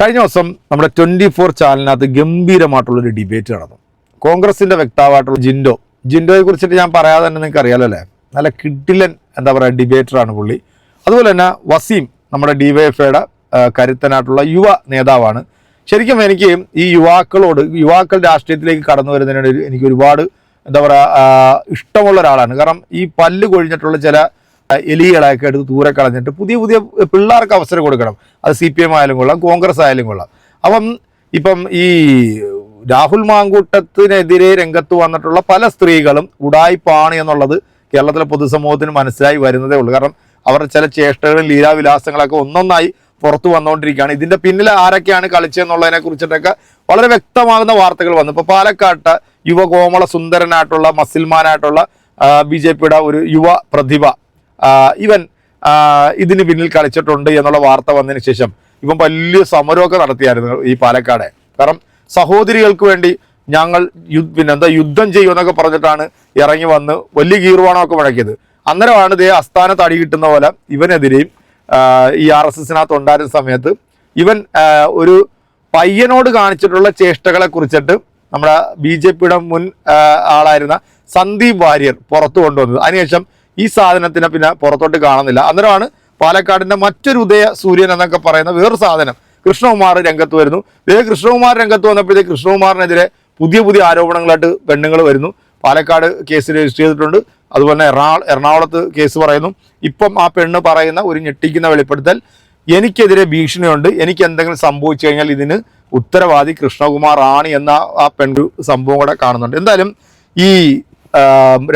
കഴിഞ്ഞ ദിവസം നമ്മുടെ ട്വന്റി ഫോർ ചാനലിനകത്ത് ഗംഭീരമായിട്ടുള്ളൊരു ഡിബേറ്റ് നടന്നു. കോൺഗ്രസിന്റെ വ്യക്താവായിട്ടുള്ള ജിൻഡോ. ജിൻഡോയെ കുറിച്ചിട്ട് ഞാൻ പറയാതെ തന്നെ നിങ്ങൾക്ക് അറിയാലോ അല്ലേ? നല്ല കിഡിലൻ എന്താ പറയുക ഡിബേറ്ററാണ് പുള്ളി. അതുപോലെ തന്നെ വസീം നമ്മുടെ ഡി വൈ എഫ് ഐയുടെ കരുത്തനായിട്ടുള്ള യുവ നേതാവാണ്. ശരിക്കും എനിക്ക് ഈ യുവാക്കളോട് യുവാക്കൾ രാഷ്ട്രീയത്തിലേക്ക് കടന്നു വരുന്നതിനോട് എനിക്ക് ഒരുപാട് എന്താ പറയുക ഇഷ്ടമുള്ള ഒരാളാണ്. കാരണം ഈ പല്ല് കൊഴിഞ്ഞിട്ടുള്ള ചില ആ, എലികളെയൊക്കെ എടുത്ത് ദൂരെ കളഞ്ഞിട്ട് പുതിയ പുതിയ പിള്ളേർക്ക് അവസരം കൊടുക്കണം. അത് സി പി എം ആയാലും കൊള്ളാം കോൺഗ്രസ് ആയാലും കൊള്ളാം. അപ്പം ഇപ്പം ഈ രാഹുൽ മാങ്കൂട്ടത്തിനെതിരെ രംഗത്ത് വന്നിട്ടുള്ള പല സ്ത്രീകളും ഉടായിപ്പാണ് എന്നുള്ളത് കേരളത്തിലെ പൊതുസമൂഹത്തിന് മനസ്സിലായി വരുന്നതേ ഉള്ളൂ. കാരണം അവരുടെ ചില ചേഷ്ടകളും ലീലാവിലാസങ്ങളൊക്കെ ഒന്നൊന്നായി പുറത്തു വന്നുകൊണ്ടിരിക്കുകയാണ്. ഇതിന്റെ പിന്നിൽ ആരൊക്കെയാണ് കളിച്ചതെന്നുള്ളതിനെ കുറിച്ചിട്ടൊക്കെ വളരെ വ്യക്തമാകുന്ന വാർത്തകൾ വന്നു. ഇപ്പോൾ പാലക്കാട്ട് യുവകോമള സുന്ദരനായിട്ടുള്ള മസിൽമാനായിട്ടുള്ള ബി ജെ പിയുടെ ഒരു യുവ പ്രതിഭ ഇവൻ ഇതിന് പിന്നിൽ കളിച്ചിട്ടുണ്ട് എന്നുള്ള വാർത്ത വന്നതിന് ശേഷം ഇവൻ വലിയ സമരമൊക്കെ നടത്തിയായിരുന്നു ഈ പാലക്കാട്. കാരണം സഹോദരികൾക്ക് വേണ്ടി ഞങ്ങൾ പിന്നെ എന്താ യുദ്ധം ചെയ്യുമെന്നൊക്കെ പറഞ്ഞിട്ടാണ് ഇറങ്ങി വന്ന് വലിയ കീർവാണമൊക്കെ മുഴക്കിയത്. അന്നേരമാണ് ഇതേ അസ്ഥാനത്ത് അടി കിട്ടുന്ന പോലെ ഇവനെതിരെയും ഈ ആർ എസ് എസിനകത്ത് ഉണ്ടായിരുന്ന സമയത്ത് ഇവൻ ഒരു പയ്യനോട് കാണിച്ചിട്ടുള്ള ചേഷ്ടകളെ കുറിച്ചിട്ട് നമ്മുടെ ബി ജെ പിയുടെ മുൻ ആളായിരുന്ന സന്ദീപ് വാര്യർ പുറത്തു കൊണ്ടുവന്നത്. അതിനുശേഷം ഈ സാധനത്തിനെ പിന്നെ പുറത്തോട്ട് കാണുന്നില്ല. അന്നേരമാണ് പാലക്കാടിന്റെ മറ്റൊരു ഉദയ സൂര്യൻ എന്നൊക്കെ പറയുന്ന വേറൊരു സാധനം കൃഷ്ണകുമാർ രംഗത്ത് വരുന്നു. ഇതേ കൃഷ്ണകുമാർ രംഗത്ത് വന്നപ്പോഴത്തേക്ക് കൃഷ്ണകുമാറിനെതിരെ പുതിയ പുതിയ ആരോപണങ്ങളായിട്ട് പെണ്ണുങ്ങൾ വരുന്നു. പാലക്കാട് കേസ് രജിസ്റ്റർ ചെയ്തിട്ടുണ്ട്. അതുപോലെ തന്നെ എറണാകുളത്ത് കേസ് പറയുന്നു. ഇപ്പം ആ പെണ്ണ് പറയുന്ന ഒരു ഞെട്ടിക്കുന്ന വെളിപ്പെടുത്തൽ എനിക്കെതിരെ ഭീഷണിയുണ്ട്. എനിക്ക് എന്തെങ്കിലും സംഭവിച്ചു കഴിഞ്ഞാൽ ഇതിന് ഉത്തരവാദി കൃഷ്ണകുമാർ ആണ് എന്ന ആ പെൺ സംഭവം കൂടെ കാണുന്നുണ്ട്. എന്തായാലും ഈ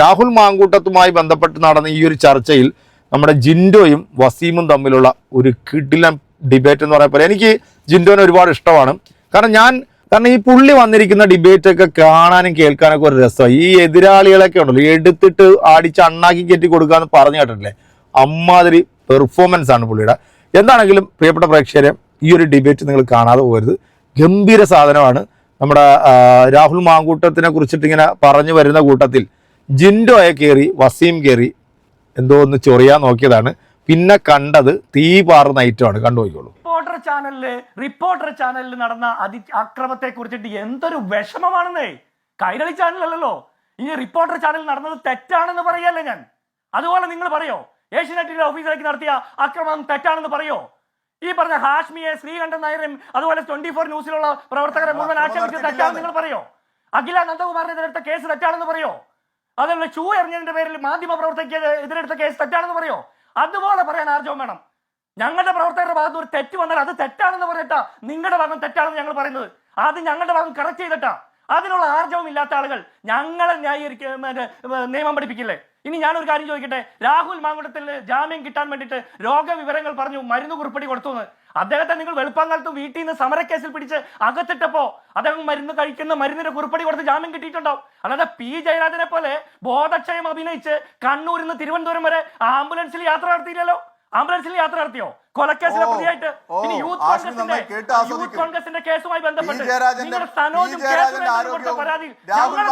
രാഹുൽ മാങ്കൂട്ടത്തുമായി ബന്ധപ്പെട്ട് നടന്ന ഈ ഒരു ചർച്ചയിൽ നമ്മുടെ ജിൻഡോയും വസീമും തമ്മിലുള്ള ഒരു കിടിലം ഡിബേറ്റ് എന്ന് പറയുമ്പോൾ എനിക്ക് ജിൻഡോനെ ഒരുപാട് ഇഷ്ടമാണ്. കാരണം ഞാൻ കാരണം ഈ പുള്ളി വന്നിരിക്കുന്ന ഡിബേറ്റൊക്കെ കാണാനും കേൾക്കാനൊക്കെ ഒരു രസമാണ് ഈ എതിരാളികളൊക്കെ ഉണ്ടല്ലോ എടുത്തിട്ട് അടിച്ച് അണ്ണാക്കി കയറ്റി കൊടുക്കുക എന്ന് പറഞ്ഞു കേട്ടിട്ടില്ലേ? അമ്മാതിരി പെർഫോമൻസ് ആണ് പുള്ളിയുടെ. എന്താണെങ്കിലും പ്രിയപ്പെട്ട പ്രേക്ഷകരെ ഈ ഒരു ഡിബേറ്റ് നിങ്ങൾ കാണാതെ പോകരുത്. ഗംഭീര സാധനമാണ്. നമ്മുടെ രാഹുൽ മാങ്കൂട്ടത്തിനെ കുറിച്ചിട്ട് ഇങ്ങനെ പറഞ്ഞു വരുന്ന കൂട്ടത്തിൽ ജിൻഡോയെ കയറി വസീം കയറി എന്തോ ഒന്ന് ചൊറിയാൻ നോക്കിയതാണ്. പിന്നെ കണ്ടത് തീ പാറുന്ന ഐറ്റമാണ്. കണ്ടുപോയിക്കോളൂ റിപ്പോർട്ടർ ചാനലിൽ റിപ്പോർട്ടർ ചാനലിൽ നടന്ന അതി അക്രമത്തെ കുറിച്ചിട്ട് എന്തൊരു വിഷമമാണെന്നേ. കൈരളി ചാനലല്ലോ ഇനി റിപ്പോർട്ടർ ചാനൽ നടന്നത് തെറ്റാണെന്ന് പറയല്ലേ ഞാൻ. അതുപോലെ നിങ്ങൾ പറയോ ഏഷ്യനെറ്റിന്റെ ഓഫീസിലേക്ക് നടത്തിയ അക്രമം തെറ്റാണെന്ന് പറയോ? ഈ പറഞ്ഞ ഹാഷ്മിയെ ശ്രീകണ്ഠൻ നായരും അതുപോലെ ട്വന്റി ഫോർ ന്യൂസിലുള്ള പ്രവർത്തകരെ മുഴുവൻ ആക്ഷേപിച്ചത് തെറ്റാണെന്ന് നിങ്ങൾ പറയോ? അഖില നന്ദകുമാറിനെതിരെ എടുത്ത കേസ് തെറ്റാണെന്ന് പറയോ? അതുപോലെ ഷൂ എറിഞ്ഞതിന്റെ പേരിൽ മാധ്യമ പ്രവർത്തകയ്ക്ക് എതിരെടുത്ത കേസ് തെറ്റാണെന്ന് പറയോ? അതുപോലെ പറയാൻ ആർജവും വേണം. ഞങ്ങളുടെ പ്രവർത്തകരുടെ ഭാഗത്ത് ഒരു തെറ്റ് വന്നാൽ അത് തെറ്റാണെന്ന് പറയട്ടാ. നിങ്ങളുടെ ഭാഗം തെറ്റാണെന്ന് ഞങ്ങൾ പറയുന്നത്. അത് ഞങ്ങളുടെ ഭാഗം കറക്റ്റ് ചെയ്തിട്ടാ. അതിനുള്ള ആർജവും ഇല്ലാത്ത ആളുകൾ ഞങ്ങളെ ന്യായീകരിക്ക നിയമം പഠിപ്പിക്കില്ലേ? ഇനി ഞാനൊരു കാര്യം ചോദിക്കട്ടെ? രാഹുൽ മാങ്കുടത്തിൽ ജാമ്യം കിട്ടാൻ വേണ്ടിയിട്ട് രോഗവിവരങ്ങൾ പറഞ്ഞു മരുന്ന് കുറിപ്പടി കൊടുത്തു എന്ന് അദ്ദേഹത്തെ നിങ്ങൾ വെളുപ്പാങ്കാലത്ത് വീട്ടിൽ നിന്ന് സമരക്കേസിൽ പിടിച്ച് അകത്തിട്ടപ്പോ അദ്ദേഹം മരുന്ന് കഴിക്കുന്ന മരുന്നിന്റെ കുറിപ്പടി കൊടുത്ത് ജാമ്യം കിട്ടിയിട്ടുണ്ടാവും. അല്ലാതെ പി. ജയരാജനെ പോലെ ബോധക്ഷയം അഭിനയിച്ച് കണ്ണൂരിൽ നിന്ന് തിരുവനന്തപുരം വരെ ആംബുലൻസിൽ യാത്ര നടത്തിയില്ലല്ലോ? ആംബുലൻസിൽ യാത്ര നടത്തിയോ? കൊലക്കേസിലെ പ്രതിയായിട്ട്. ഇനി യൂത്ത് കോൺഗ്രസിന്റെ യൂത്ത് കോൺഗ്രസിന്റെ കേസുമായി ബന്ധപ്പെട്ട് നിങ്ങളുടെ സനോജും പി. കേസുമായി ബന്ധപ്പെട്ട ആരോഗ്യവും പരാതിയിൽ ഞങ്ങൾ.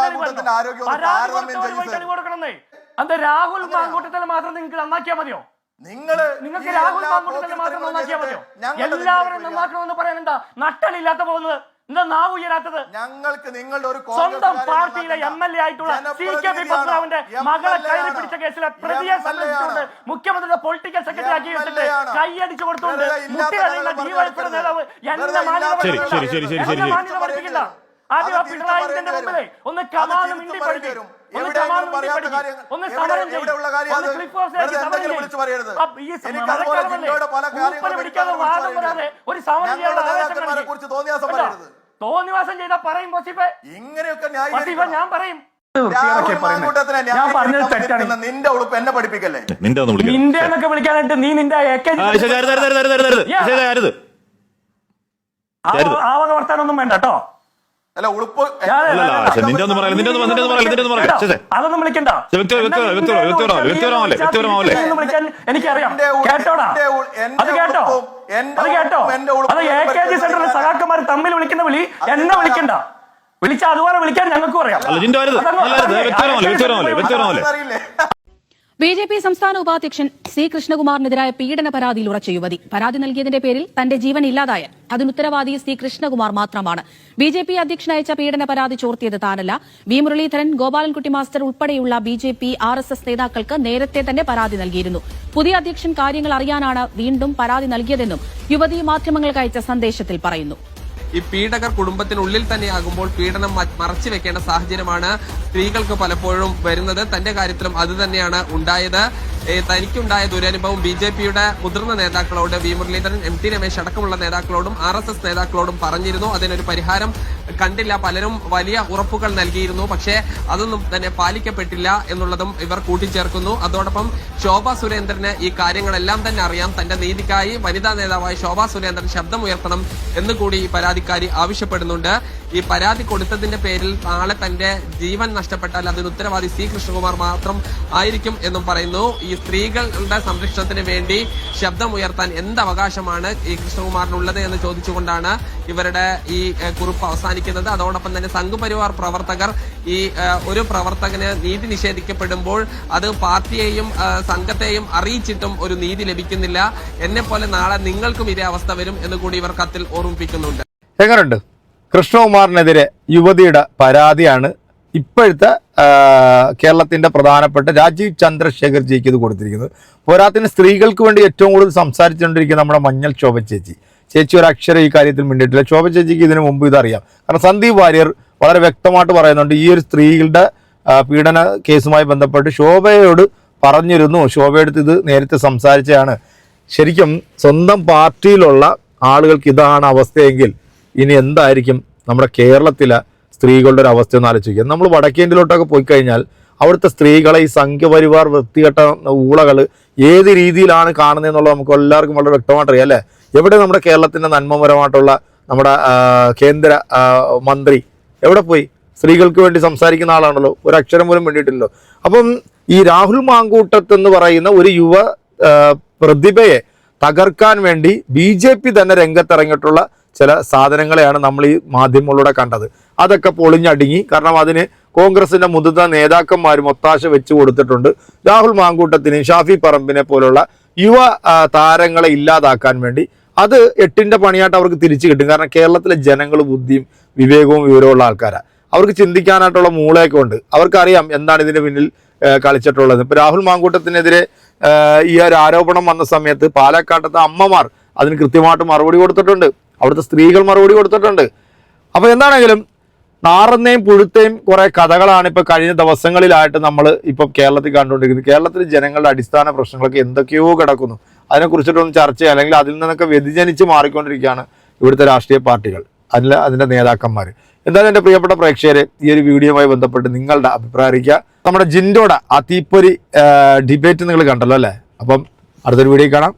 പരാതി കൊടുത്തവരുമായി തെളിവ് കൊടുക്കണമെന്നേ? അത് രാഹുൽ മാങ്കൂട്ടത്തിൽ മാത്രം നിങ്ങൾക്ക് നന്നാക്കിയാൽ മതിയോ? നിങ്ങൾ നിങ്ങൾക്ക് രാഹുൽ മാങ്കൂട്ടത്തിൽ മാത്രം നന്നാക്കിയാൽ മതിയോ? എല്ലാവരും നന്നാക്കണമെന്ന് പറയാൻ എന്താ? നട്ടലില്ലാത്ത പോകുന്നത്? എന്താ നാവ് ഉയരാത്തത്? ഞങ്ങൾക്ക് നിങ്ങളുടെ ഒരു സ്വന്തം പാർട്ടിയിലെ എം എൽ എ ആയിട്ടുള്ള സി കെ പി പത്മാവിന്റെ മകളെ കയറി പിടിച്ച കേസിലെ പ്രതിയെ സംബന്ധിച്ചുകൊണ്ട് മുഖ്യമന്ത്രിയുടെ പൊളിറ്റിക്കൽ സെക്രട്ടറി ആക്കി വെച്ചിട്ട്. കൈയടിച്ചു കൊടുത്തുകൊണ്ട് വെറുതെ ഇല്ലാത്ത മുട്ടി കഴിയുന്ന കഥകൾ ഡിവൈഎഫ്ഐ പറഞ്ഞ് നേതാവ് എന്നെ വെറുതെ മാന്യത. മാന്യത പഠിപ്പിക്കില്ല. ആദ്യം ആ പിണറായി മുമ്പിലേ ഒന്ന് കമാനും ഇന്ത്യ പഠിക്കും കാര്യങ്ങൾ- എവിടെയുള്ള ചെയ്യും. വിളിച്ച് പറയരുത്. പല കാര്യങ്ങളും. കുറിച്ച് തോന്നിയാസം പറയരുത്. തോന്നിവാസം ചെയ്താ പറയും വസീഫെ ഇങ്ങനെയൊക്കെ വസീഫ. ഞാൻ പറയും ഞാൻ പറഞ്ഞത് തെറ്റാണ് നിന്റെ ഉളുപ്പ് എന്നെ പഠിപ്പിക്കല്ലേ നിന്റെ എന്നൊക്കെ വിളിക്കാനായിട്ട് നീ നിന്റെ AK ആ, ശരി, അരുത്, അരുത്, അരുത്, അരുത്, അരുത്. Yeah. ശരി, അരുത്. ആ- അരുത്. ആ വക വർത്താനൊന്നും വേണ്ട കേട്ടോ അല്ല ഉളുപ്പ് നിന്റെ ഒന്നും നിന്റെ ഒന്നും നിന്റെ ഒന്നും നിന്റെ ഒന്നും. അതൊന്നും വിളിക്കണ്ട. വ്യക്തിപരമാവല്ലേ, എനിക്കറിയാം. കേട്ടോടാ? അത് കേട്ടോ? അത് കേട്ടോ? ഉളുപ്പും എന്റെ ഉളുപ്പും അത് എ കെ ജി പരിശോധിക്കാൻ സെന്ററിലെ സഖാക്കന്മാർ തമ്മിൽ വിളിക്കുന്ന വിളി എന്നെ വിളിക്കണ്ട. വിളിച്ച അതുപോലെ വിളിക്കാൻ ഞങ്ങൾക്കും അറിയാം. ബി ജെ പി സംസ്ഥാന ഉപാധ്യക്ഷൻ സി കൃഷ്ണകുമാറിനെതിരായ പീഡന പരാതിയിൽ ഉറച്ച യുവതി. പരാതി നൽകിയതിന്റെ പേരിൽ തന്റെ ജീവൻ ഇല്ലാതായാൽ അതിനുത്തരവാദി സി കൃഷ്ണകുമാർ മാത്രമാണ്. ബി ജെ പി അധ്യക്ഷൻ അയച്ച പീഡന പരാതി ചോർത്തിയത് താനല്ല. വി മുരളീധരൻ ഗോപാലൻകുട്ടി മാസ്റ്റർ ഉൾപ്പെടെയുള്ള B J P R S S നേതാക്കൾക്ക് നേരത്തെ തന്നെ പരാതി നൽകിയിരുന്നു. പുതിയ അധ്യക്ഷൻ കാര്യങ്ങൾ അറിയാനാണ് വീണ്ടും പരാതി നൽകിയതെന്നും യുവതി മാധ്യമങ്ങൾക്ക് അയച്ച സന്ദേശത്തിൽ പറയുന്നു. ഈ പീഡകർ കുടുംബത്തിനുള്ളിൽ തന്നെയാകുമ്പോൾ പീഡനം മറച്ചു വെക്കേണ്ട സാഹചര്യമാണ് സ്ത്രീകൾക്ക് പലപ്പോഴും വരുന്നത്. തന്റെ കാര്യത്തിലും അത് തന്നെയാണ് ഉണ്ടായത്. തനിക്കുണ്ടായ ദുരനുഭവം ബി ജെ പിയുടെ മുതിർന്ന നേതാക്കളോട് V Muraleedharan M T Ramesh അടക്കമുള്ള നേതാക്കളോടും ആർ എസ് എസ് നേതാക്കളോടും പറഞ്ഞിരുന്നു. അതിനൊരു പരിഹാരം കണ്ടില്ല. പലരും വലിയ ഉറപ്പുകൾ നൽകിയിരുന്നു. പക്ഷേ അതൊന്നും തന്നെ പാലിക്കപ്പെട്ടില്ല എന്നുള്ളതും ഇവർ കൂട്ടിച്ചേർക്കുന്നു. അതോടൊപ്പം ശോഭ സുരേന്ദ്രന് ഈ കാര്യങ്ങളെല്ലാം തന്നെ അറിയാം. തന്റെ നീതിക്കായി വനിതാ നേതാവായ ശോഭ സുരേന്ദ്രൻ ശബ്ദമുയർത്തണം എന്ന് കൂടി ഈ പരാതിക്കാരി ആവശ്യപ്പെടുന്നുണ്ട്. ഈ പരാതി കൊടുത്തതിന്റെ പേരിൽ നാളെ തന്റെ ജീവൻ നഷ്ടപ്പെട്ടാൽ അതിന് ഉത്തരവാദി സി. കൃഷ്ണകുമാർ മാത്രം ആയിരിക്കും എന്നും പറയുന്നു. ഈ സ്ത്രീകളുടെ സംരക്ഷണത്തിന് വേണ്ടി ശബ്ദമുയർത്താൻ എന്ത് അവകാശമാണ് ഈ കൃഷ്ണകുമാറിനുള്ളത് എന്ന് ചോദിച്ചുകൊണ്ടാണ് ഇവരുടെ ഈ കുറിപ്പ് അവസാനിക്കുന്നത്. അതോടൊപ്പം തന്നെ സംഘപരിവാർ പ്രവർത്തകർ ഈ ഒരു പ്രവർത്തകന് നീതി നിഷേധിക്കപ്പെടുമ്പോൾ അത് പാർട്ടിയെയും സംഘത്തെയും അറിയിച്ചിട്ടും ഒരു നീതി ലഭിക്കുന്നില്ല. എന്നെ പോലെ നാളെ നിങ്ങൾക്കും ഇതേ അവസ്ഥ വരും എന്ന് കൂടി ഇവർ കത്തിൽ ഓർമ്മിപ്പിക്കുന്നുണ്ട്. എങ്ങനെയുണ്ട് കൃഷ്ണകുമാറിനെതിരെ യുവതിയുടെ പരാതിയാണ് ഇപ്പോഴത്തെ കേരളത്തിന്റെ പ്രധാനപ്പെട്ട രാജീവ് ചന്ദ്രശേഖർ ജിക്ക് ഇത് കൊടുത്തിരിക്കുന്നത്. പോരാത്തിന് സ്ത്രീകൾക്ക് വേണ്ടി ഏറ്റവും കൂടുതൽ സംസാരിച്ചുകൊണ്ടിരിക്കുന്ന നമ്മുടെ മഞ്ഞൾ ശോഭ ചേച്ചി. ചേച്ചി ഒരു അക്ഷരം ഈ കാര്യത്തിൽ മിണ്ടിട്ടില്ല ശോഭ ചേച്ചിക്ക് ഇതിനു മുമ്പ് ഇതറിയാം. കാരണം സന്ദീപ് വാര്യർ വളരെ വ്യക്തമായിട്ട് പറയുന്നുണ്ട് ഈ ഒരു സ്ത്രീകളുടെ പീഡന കേസുമായി ബന്ധപ്പെട്ട് ശോഭയോട് പറഞ്ഞിരുന്നു. ശോഭയെടുത്ത് ഇത് നേരത്തെ സംസാരിച്ചതാണ്. ശരിക്കും സ്വന്തം പാർട്ടിയിലുള്ള ആളുകൾക്ക് ഇതാണ് അവസ്ഥയെങ്കിൽ ഇനി എന്തായിരിക്കും നമ്മുടെ കേരളത്തിലെ സ്ത്രീകളുടെ ഒരു അവസ്ഥ ഒന്ന് ആലോചിക്കുക. നമ്മൾ വടക്കേന്ത്യയിലോട്ടൊക്കെ പോയി കഴിഞ്ഞാൽ അവിടുത്തെ സ്ത്രീകളെ ഈ സംഘപരിവാർ വൃത്തികെട്ട ഊളകൾ ഏത് രീതിയിലാണ് കാണുന്നതെന്നുള്ളത് നമുക്ക് എല്ലാവർക്കും വളരെ വ്യക്തമായിട്ട് അറിയാം അല്ലേ? എവിടെ നമ്മുടെ കേരളത്തിന്റെ നന്മപരമായിട്ടുള്ള നമ്മുടെ കേന്ദ്ര മന്ത്രി എവിടെ പോയി? സ്ത്രീകൾക്ക് വേണ്ടി സംസാരിക്കുന്ന ആളാണല്ലോ ഒരു അക്ഷരം പോലും വേണ്ടിയിട്ടില്ലല്ലോ അപ്പം ഈ രാഹുൽ മാങ്കൂട്ടത്ത് എന്ന് പറയുന്ന ഒരു യുവ പ്രതിഭയെ തകർക്കാൻ വേണ്ടി ബി ജെ പി തന്നെ രംഗത്തിറങ്ങിയിട്ടുള്ള ചില സാധനങ്ങളെയാണ് നമ്മൾ ഈ മാധ്യമങ്ങളിലൂടെ കണ്ടത്. അതൊക്കെ പൊളിഞ്ഞടുങ്ങി കാരണം അതിന് കോൺഗ്രസിന്റെ മുതിർന്ന നേതാക്കന്മാരും ഒത്താശ വെച്ച് കൊടുത്തിട്ടുണ്ട്. രാഹുൽ മാങ്കൂട്ടത്തിന് ഷാഫി പറമ്പിനെ പോലുള്ള യുവ താരങ്ങളെ ഇല്ലാതാക്കാൻ വേണ്ടി അത് എട്ടിന്റെ പണിയായിട്ട് അവർക്ക് തിരിച്ചു കിട്ടും. കാരണം കേരളത്തിലെ ജനങ്ങൾ ബുദ്ധിയും വിവേകവും വിവരമുള്ള ആൾക്കാരാണ് അവർക്ക് ചിന്തിക്കാനായിട്ടുള്ള മൂളയൊക്കെ ഉണ്ട്. അവർക്കറിയാം എന്താണ് ഇതിന് പിന്നിൽ കളിച്ചിട്ടുള്ളത്. ഇപ്പൊ രാഹുൽ മാങ്കൂട്ടത്തിനെതിരെ ഈ ഒരു ആരോപണം വന്ന സമയത്ത് പാലക്കാട്ടത്തെ അമ്മമാർ അതിന് കൃത്യമായിട്ട് മറുപടി കൊടുത്തിട്ടുണ്ട്. അവിടുത്തെ സ്ത്രീകൾ മറുപടി കൊടുത്തിട്ടുണ്ട്. അപ്പൊ എന്താണെങ്കിലും നാറുന്നേയും പുഴുത്തേയും കുറെ കഥകളാണ് ഇപ്പൊ കഴിഞ്ഞ ദിവസങ്ങളിലായിട്ട് നമ്മൾ ഇപ്പൊ കേരളത്തിൽ കണ്ടുകൊണ്ടിരിക്കുന്നത്. കേരളത്തിലെ ജനങ്ങളുടെ അടിസ്ഥാന പ്രശ്നങ്ങളൊക്കെ എന്തൊക്കെയോ കിടക്കുന്നു. അതിനെക്കുറിച്ചിട്ടൊന്നും ചർച്ച അല്ലെങ്കിൽ അതിൽ നിന്നൊക്കെ വ്യതിചലിച്ച് മാറിക്കൊണ്ടിരിക്കുകയാണ് ഇവിടുത്തെ രാഷ്ട്രീയ പാർട്ടികൾ. അതിൽ അതിന്റെ നേതാക്കന്മാർ. എന്തായാലും എന്റെ പ്രിയപ്പെട്ട പ്രേക്ഷകരെ ഈ ഒരു വീഡിയോയുമായി ബന്ധപ്പെട്ട് നിങ്ങളുടെ അഭിപ്രായം അറിയിക്കുക. നമ്മുടെ ജിൻഡോടെ ആ തീപ്പൊരി ഡിബേറ്റ് നിങ്ങൾ കണ്ടല്ലോ അല്ലേ? അപ്പം അടുത്തൊരു വീഡിയോ കാണാം.